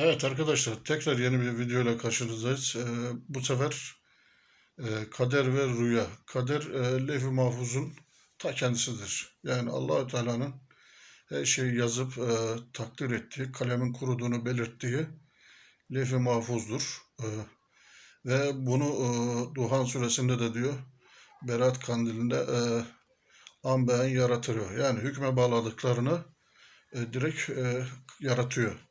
Evet arkadaşlar tekrar yeni bir video ile karşınızdayız. Ee, bu sefer e, kader ve rüya. Kader e, levh-i mahfuzun ta kendisidir. Yani Allahü Teala'nın her şeyi yazıp e, takdir ettiği, kalemin kuruduğunu belirttiği levh-i mahfuzdur. E, ve bunu e, Duhan suresinde de diyor Berat kandilinde e, an beyan yaratıyor. Yani hükme bağladıklarını e, direkt e, yaratıyor.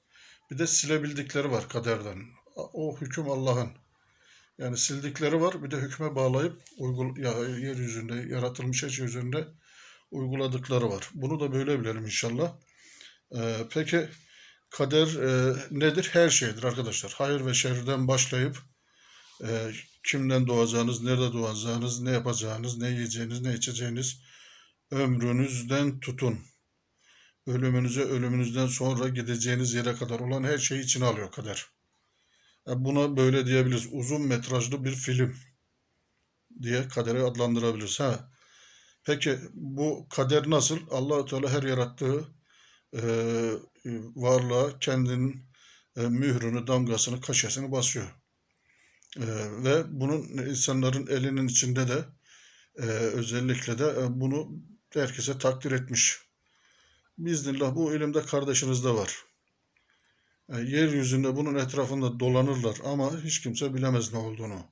Bir de silebildikleri var kaderden. O hüküm Allah'ın. Yani sildikleri var bir de hükme bağlayıp uygul ya, yeryüzünde yaratılmış her şey üzerinde uyguladıkları var. Bunu da böyle bilelim inşallah. Ee, peki kader e, nedir? Her şeydir arkadaşlar. Hayır ve şerden başlayıp e, kimden doğacağınız, nerede doğacağınız, ne yapacağınız, ne yiyeceğiniz, ne içeceğiniz ömrünüzden tutun ölümünüze, ölümünüzden sonra gideceğiniz yere kadar olan her şeyi içine alıyor kader. Yani buna böyle diyebiliriz. Uzun metrajlı bir film diye kaderi adlandırabiliriz. Ha. Peki bu kader nasıl? allah Teala her yarattığı e, varlığa kendinin e, mührünü, damgasını, kaşesini basıyor. E, ve bunun insanların elinin içinde de e, özellikle de e, bunu herkese takdir etmiş. Biiznillah bu ilimde kardeşinizde var. Yani yeryüzünde bunun etrafında dolanırlar ama hiç kimse bilemez ne olduğunu.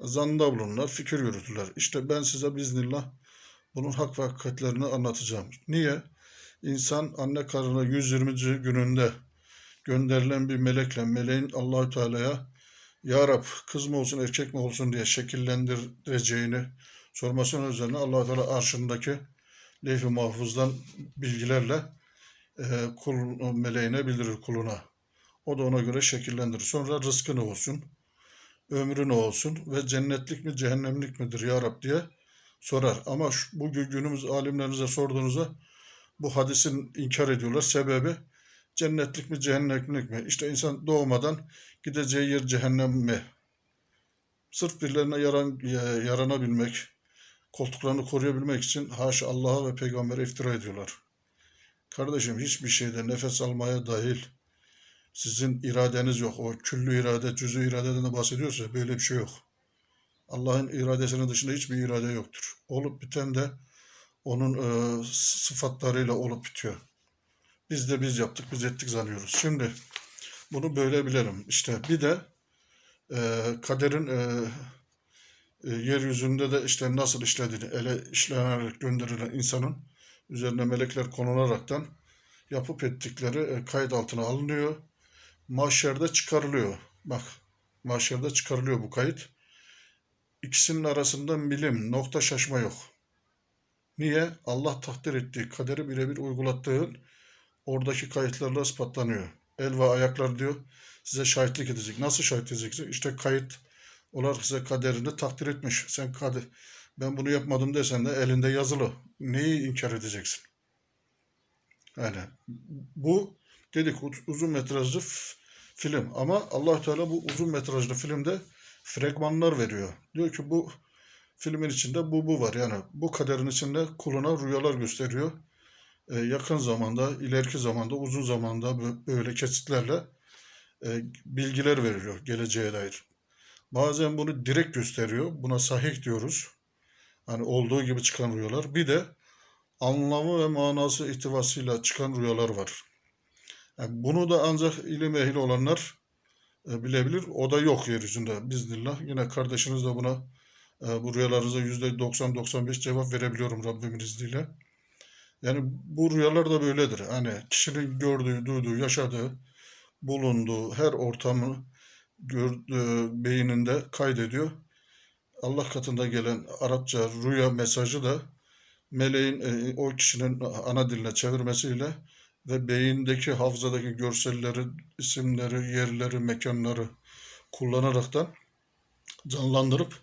Zanda bulunurlar, fikir yürütürler. İşte ben size biiznillah bunun hak ve hakikatlerini anlatacağım. Niye? İnsan anne karnına 120. gününde gönderilen bir melekle, meleğin Allahü Teala'ya Ya Rab kız mı olsun erkek mi olsun diye şekillendireceğini sormasının üzerine allah Teala arşındaki leyf-i mahfuzdan bilgilerle e, kul meleğine bildirir kuluna. O da ona göre şekillendirir. Sonra rızkı ne olsun, ömrü ne olsun ve cennetlik mi cehennemlik midir ya Rab diye sorar. Ama şu, bu günümüz alimlerinize sorduğunuzda bu hadisin inkar ediyorlar. Sebebi cennetlik mi cehennemlik mi? İşte insan doğmadan gideceği yer cehennem mi? Sırf birilerine yaran, yaranabilmek, koltuklarını koruyabilmek için haşa Allah'a ve peygambere iftira ediyorlar. Kardeşim hiçbir şeyde nefes almaya dahil sizin iradeniz yok. O küllü irade, cüzü iradeden de bahsediyorsa böyle bir şey yok. Allah'ın iradesinin dışında hiçbir irade yoktur. Olup biten de onun e, sıfatlarıyla olup bitiyor. Biz de biz yaptık, biz ettik zannıyoruz. Şimdi bunu böyle bilelim. İşte bir de e, kaderin e, yeryüzünde de işte nasıl işlediğini, ele işlenerek gönderilen insanın üzerine melekler konularaktan yapıp ettikleri e, kayıt altına alınıyor. Mahşerde çıkarılıyor. Bak mahşerde çıkarılıyor bu kayıt. İkisinin arasında milim, nokta şaşma yok. Niye? Allah takdir ettiği, kaderi birebir uygulattığın oradaki kayıtlarla ispatlanıyor. El ve ayaklar diyor size şahitlik edecek. Nasıl şahit edecek? İşte kayıt onlar size kaderini takdir etmiş. Sen kader, ben bunu yapmadım desen de elinde yazılı. Neyi inkar edeceksin? Yani bu dedik uzun metrajlı film ama allah Teala bu uzun metrajlı filmde fragmanlar veriyor. Diyor ki bu filmin içinde bu bu var. Yani bu kaderin içinde kuluna rüyalar gösteriyor. Ee, yakın zamanda, ileriki zamanda, uzun zamanda böyle kesitlerle e, bilgiler veriliyor geleceğe dair. Bazen bunu direkt gösteriyor. Buna sahih diyoruz. Hani olduğu gibi çıkan rüyalar. Bir de anlamı ve manası ihtivasıyla çıkan rüyalar var. Yani bunu da ancak ilim ehli olanlar e, bilebilir. O da yok yeryüzünde biznillah. Yine kardeşiniz de buna e, bu rüyalarınıza %90-95 cevap verebiliyorum Rabbimin izniyle. Yani bu rüyalar da böyledir. Hani kişinin gördüğü, duyduğu, yaşadığı, bulunduğu her ortamı gördüğü beyninde kaydediyor. Allah katında gelen Arapça rüya mesajı da meleğin e, o kişinin ana diline çevirmesiyle ve beyindeki hafızadaki görselleri, isimleri, yerleri, mekanları kullanaraktan canlandırıp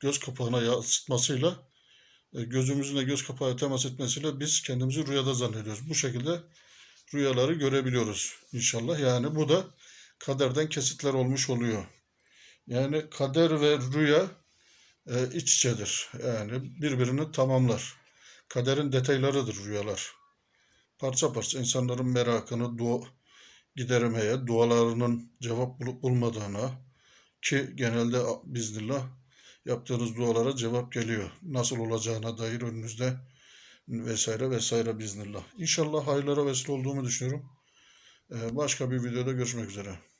göz kapağına yansıtmasıyla e, gözümüzün göz kapağı temas etmesiyle biz kendimizi rüyada zannediyoruz. Bu şekilde rüyaları görebiliyoruz inşallah. Yani bu da kaderden kesitler olmuş oluyor. Yani kader ve rüya e, iç içedir. Yani birbirini tamamlar. Kaderin detaylarıdır rüyalar. Parça parça insanların merakını, dua, gideremeye, dualarının cevap bulup bulmadığına ki genelde biznillah yaptığınız dualara cevap geliyor. Nasıl olacağına dair önünüzde vesaire vesaire biznillah. İnşallah hayırlara vesile olduğumu düşünüyorum. Ee, Başka bir videoda görüşmek üzere.